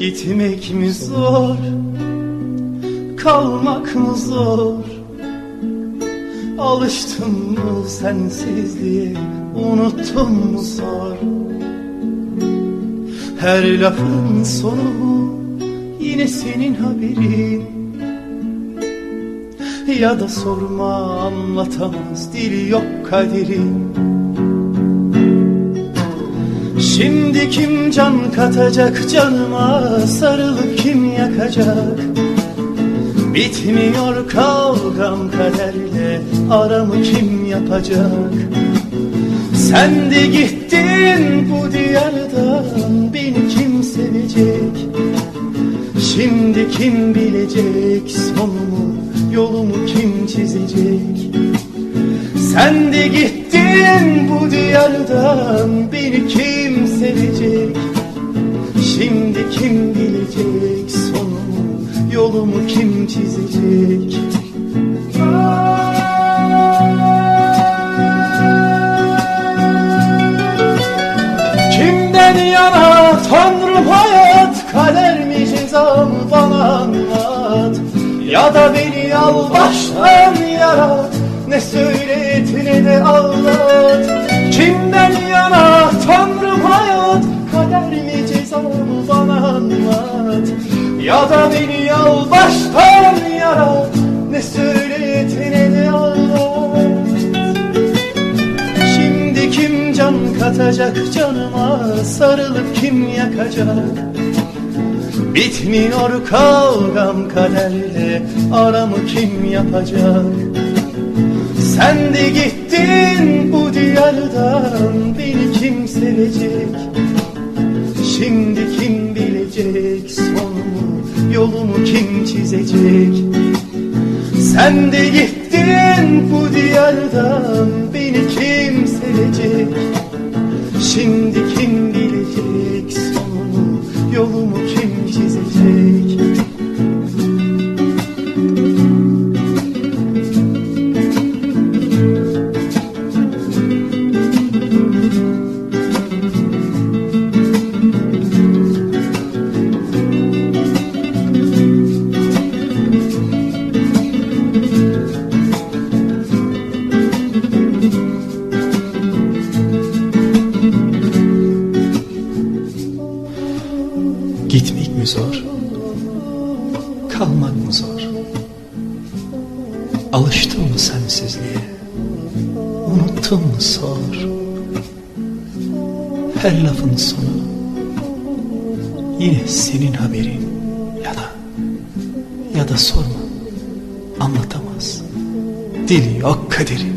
Gitmek mi zor? Kalmak mı zor? Alıştın mı sensizliğe? Unuttun mu sor Her lafın sonu Yine senin haberin. Ya da sorma anlatamaz Dili yok kaderin Şimdi kim can katacak canıma? Sarılıp kim yakacak? Bitmiyor kavgam kaderle aramı kim yapacak? Sen de gittin bu diyardan beni kim sevecek? Şimdi kim bilecek sonumu yolumu kim çizecek? Sen de gittin bu diyardan beni kim sevecek Şimdi kim bilecek sonumu yolumu kim çizecek? Kimden yana tanrım hayat kader mi ceza mı bana anlat. Ya da beni al baştan yarat ne söylet ne de ağlat Ya da beni al baştan yarat ne söylet ne de ağlat Şimdi kim can katacak canıma sarılıp kim yakacak? Bitmiyor kavgam kaderle aramı kim yapacak? Sen de gittin bu yolumu kim çizecek? Sen de gittin bu diyardan beni kim sevecek Mi zor? Kalmak mı zor? Alıştın mı sensizliğe? Unuttun mu sor? Her lafın sonu yine senin haberin ya da ya da sorma anlatamaz. Dili yok kaderin.